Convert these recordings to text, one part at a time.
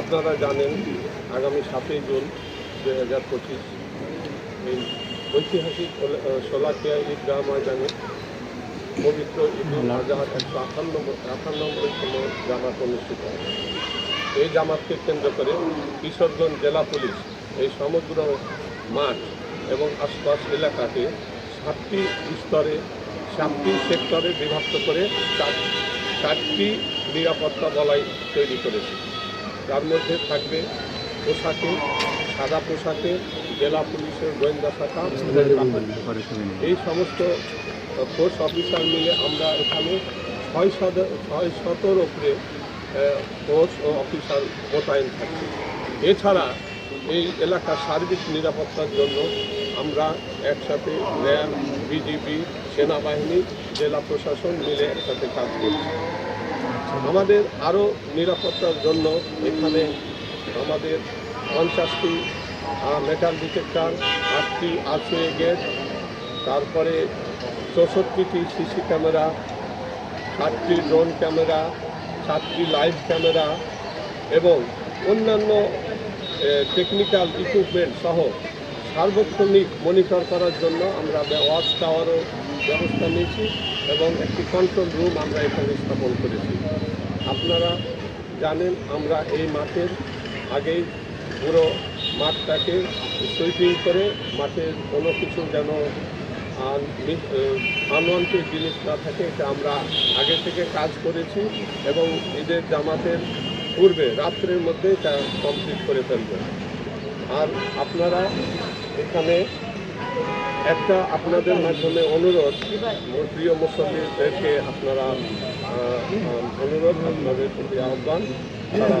আপনারা জানেন আগামী সাতই জুন দু হাজার পঁচিশ এই ঐতিহাসিক আহ, ঈদগাহ ময়দানে পবিত্র ঈদুল আজহার একশো আটান্ন আটান্নব্বইতম জামাত অনুষ্ঠিত হয়। এই জামাতকে কেন্দ্র করে কিশোরগঞ্জ জেলা পুলিশ এই সমগ্র মাঠ এবং আশপাশ এলাকাকে সাতটি স্তরে সাতটি সেক্টরে বিভক্ত করে চার- চারটি নিরাপত্তা বলয় তৈরি করেছে। তার মধ্যে থাকবে পোশাকে সাদা পোশাকে জেলা পুলিশের, গোয়েন্দা শাখা এই সমস্ত ফোর্স অফিসার মিলে আমরা এখানে ছয় শত, ছয় শতর ওপরে ফোর্স ও অফিসার মোতায়েন থাকছি এছাড়া এই এলাকার সার্বিক নিরাপত্তার জন্য আমরা একসাথে র্যাব, বিজিবি, সেনাবাহিনী, জেলা প্রশাসন মিলে একসাথে কাজ করছি। আমাদের আরও নিরাপত্তার জন্য এখানে আমাদের পঞ্চাশটি মেটাল ডিটেক্টর আটটি আরসিএ গেট তারপরে চৌষট্টিটি সিসি ক্যামেরা, সাতটি ড্রোন ক্যামেরা, সাতটি লাইভ ক্যামেরা এবং অন্যান্য টেকনিক্যাল ইকুইপমেন্ট সহ সার্বক্ষণিক মনিটর করার জন্য আমরা ওয়াচ টাওয়ারও ব্যবস্থা নিয়েছি এবং একটি কন্ট্রোল রুম আমরা এখানে স্থাপন করেছি। আপনারা জানেন, আমরা এই মাঠের আগেই পুরো মাঠটাকে সুইপিং করে মাঠের কোনো কিছু যেন আনওয়ান্টেড জিনিস না থাকে, এটা আমরা আগে থেকে কাজ করেছি এবং ঈদের জামাতের পূর্বে রাত্রের মধ্যে এটা কমপ্লিট করে ফেলব। আর আপনারা এখানে একটা আপনাদের মাধ্যমে অনুরোধ প্রিয় মুসল্লিদেরকে আপনারা অনুরোধ, আপনাদের প্রতি আহ্বান। তারা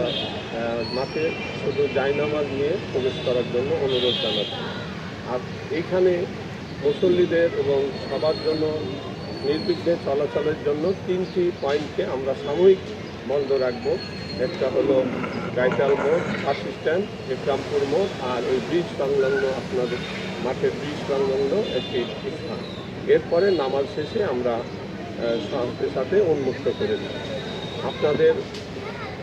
মাঠে শুধু জায়নামাজ নিয়ে প্রবেশ করার জন্য অনুরোধ জানাচ্ছি। আর এইখানে মুসল্লিদের এবং সবার জন্য, নির্বিঘ্নে চলাচলের জন্য তিনটি পয়েন্টকে আমরা সাময়িক বন্ধ রাখব। একটা হলো গাইটাল মোড়, বাস স্ট্যান্ড, ইকরামপুর মোড়, আর ওই ব্রিজ সংলগ্ন আপনাদের মাঠের ব্রিজ সংলগ্ন একটি স্থান। এরপরে নামাজ শেষে আমরা আহ, সাথে উন্মুক্ত করে দিই। আপনাদের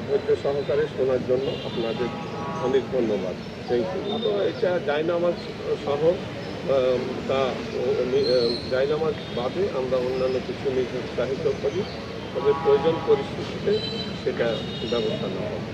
ধৈর্য সহকারে শোনার জন্য আপনাদের অনেক ধন্যবাদ। তো এটা জায়নামাজ সহ তা জায়নামাজ বাদে আমরা অন্যান্য কিছু নির্ধারিত করি। তবে প্রয়োজন পরিস্থিতিতে সেটা ব্যবস্থা নেওয়া হবে।